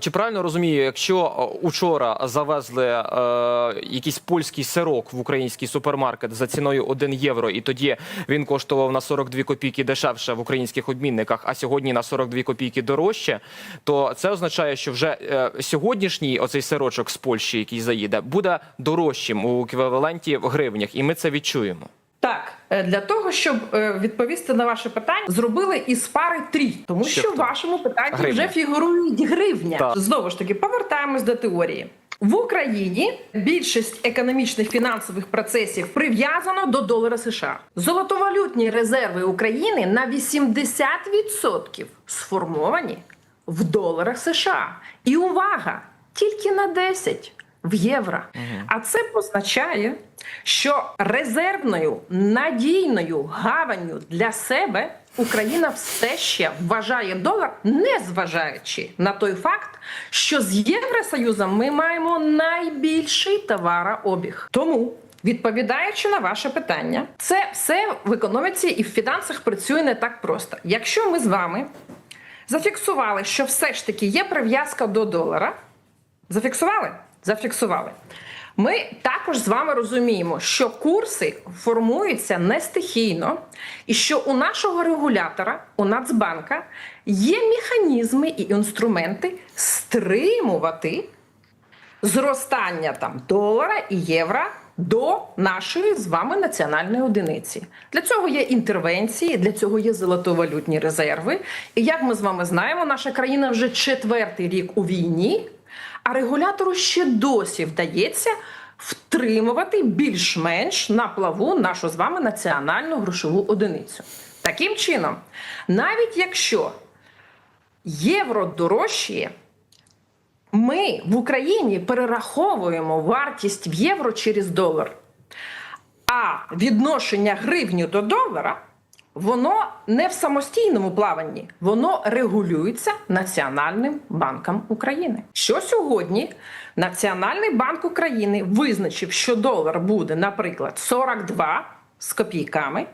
Чи правильно розумію, якщо е, учора завезли е, якийсь польський сирок в український супермаркет за ціною 1 євро, і тоді він коштував на 42 копійки дешевше в українських обмінниках, а сьогодні на 42 копійки дорожче, то це означає, що вже е, сьогоднішній оцей сирочок з Польщі, який заїде, буде дорожчим у еквіваленті в гривнях, і ми це відчуємо. Так, е, для того, щоб е, відповісти на ваше питання, зробили із пари трі, тому Ще що в вашому питанні Гривня. вже фігурують гривня. Так. Знову ж таки, повертаємось до теорії. В Україні більшість економічних фінансових процесів прив'язано до долара США. Золотовалютні резерви України на 80% сформовані в доларах США. І увага! Тільки на 10 в євро. А це позначає, що резервною надійною гаванню для себе Україна все ще вважає долар, не зважаючи на той факт, що з Євросоюзом ми маємо найбільший товарообіг. Тому. Відповідаючи на ваше питання, це все в економіці і в фінансах працює не так просто. Якщо ми з вами зафіксували, що все ж таки є прив'язка до долара, Зафіксували? Зафіксували. Ми також з вами розуміємо, що курси формуються не стихійно, і що у нашого регулятора, у Нацбанка, є механізми і інструменти стримувати зростання там долара і євро до нашої з вами національної одиниці. Для цього є інтервенції, для цього є золотовалютні резерви. І як ми з вами знаємо, наша країна вже четвертий рік у війні, а регулятору ще досі вдається втримувати більш-менш на плаву нашу з вами національну грошову одиницю. Таким чином, навіть якщо євро дорожчає, ми в Україні перераховуємо вартість в євро через долар. А відношення гривню до долара воно не в самостійному плаванні, воно регулюється Національним банком України. Що сьогодні Національний банк України визначив, що долар буде, наприклад, 42 з копійками.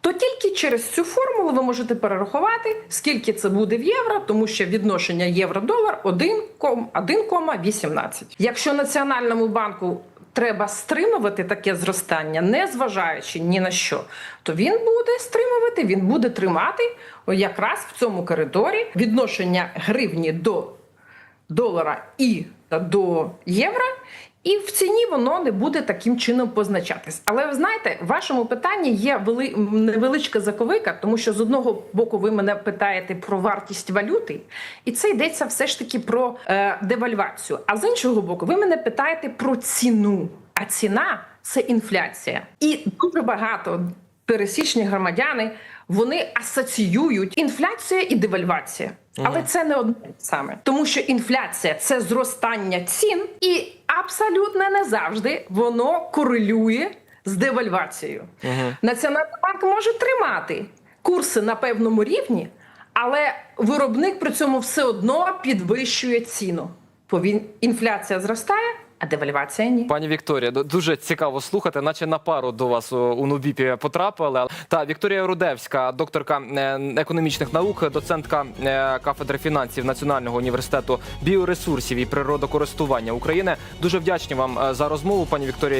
То тільки через цю формулу ви можете перерахувати, скільки це буде в євро, тому що відношення євро-долар 1,18. Якщо Національному банку треба стримувати таке зростання, не зважаючи ні на що, то він буде стримувати, він буде тримати якраз в цьому коридорі відношення гривні до долара і до євро, і в ціні воно не буде таким чином позначатись. Але ви знаєте, в вашому питанні є вели... невеличка заковика, тому що з одного боку ви мене питаєте про вартість валюти, і це йдеться все ж таки про е, девальвацію. А з іншого боку, ви мене питаєте про ціну. А ціна це інфляція. І дуже багато пересічні громадяни вони асоціюють інфляція і девальвація. Але це не одне саме, тому що інфляція це зростання цін, і абсолютно не завжди воно корелює з девальвацією. Національний банк може тримати курси на певному рівні, але виробник при цьому все одно підвищує ціну. Бо він інфляція зростає, а девальвація ні. Пані Вікторія, дуже цікаво слухати, наче на пару до вас у- Нубіпі потрапили. Та Вікторія Рудевська, докторка е, економічних наук, доцентка е, кафедри фінансів Національного університету біоресурсів і природокористування України. Дуже вдячні вам е, за розмову, пані Вікторія.